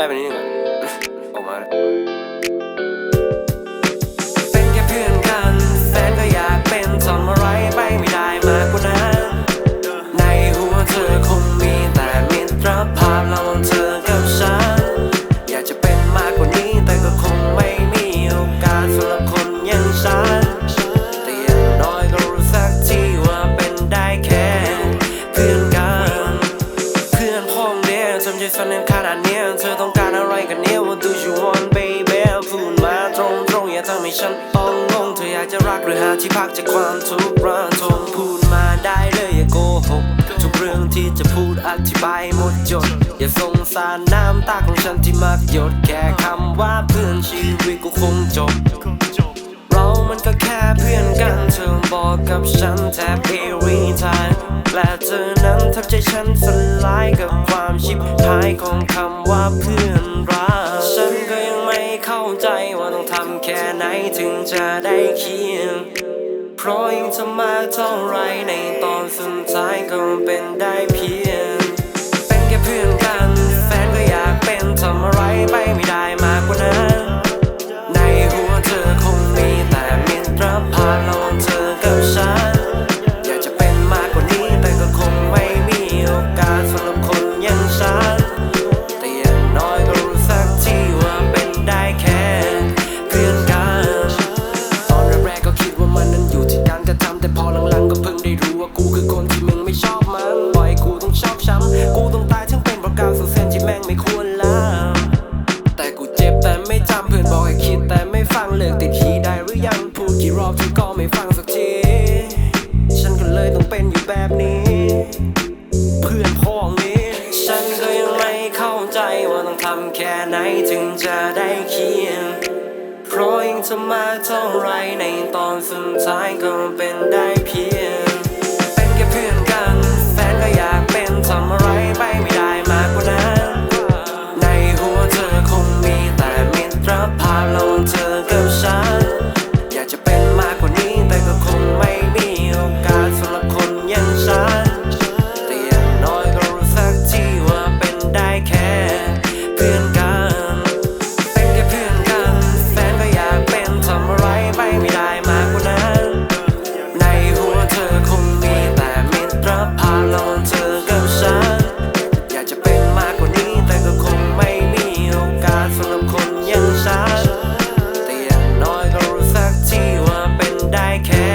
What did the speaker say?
ได้ไปนิดนึงอะออกมาเป็นแค่เพื่อนกันแฟนก็อยากเป็นจอะไรไปไม่ นาดเนี้ยเธอต้องการอะไรกันเนี่ย What do you want baby พูดมาตรงตรงๆอย่าทำให้ฉันต้องงงเธออยากจะรักหรือหาที่พักจากความทุกข์ระทมพูดมาได้เลยอย่าโกหกทุกเรื่องที่จะพูดอธิบายหมดจด อย่าสงสารน้ำตาของฉันที่มักหยดแค่คำว่าเพื่อนชีวิตกูคงจบเรามันก็แค่เพื่อนกันเธอบอกกับฉันแทบ every time และเธอนั้นทำใจฉันสลายกับความชิบหายของคำว่าเพื่อนรัก ฉันก็ยังไม่เข้าใจว่าต้องทำแค่ไหนถึงจะได้เคียง เพราะยิ่งทำมากเท่าไรในตอนสุดท้ายก็เป็นได้เพียง กี่รอบเธอก็ไม่ฟังสักที ฉันก็เลยต้องเป็นอยู่แบบนี้ เพื่อนพ้องนี้ ฉันก็ยังไม่เข้าใจว่าต้องทำแค่ไหนถึงจะได้เคียงเพราะยิ่งจะมากเท่าไรในตอนสุดท้ายก็เป็นได้เพียง can't.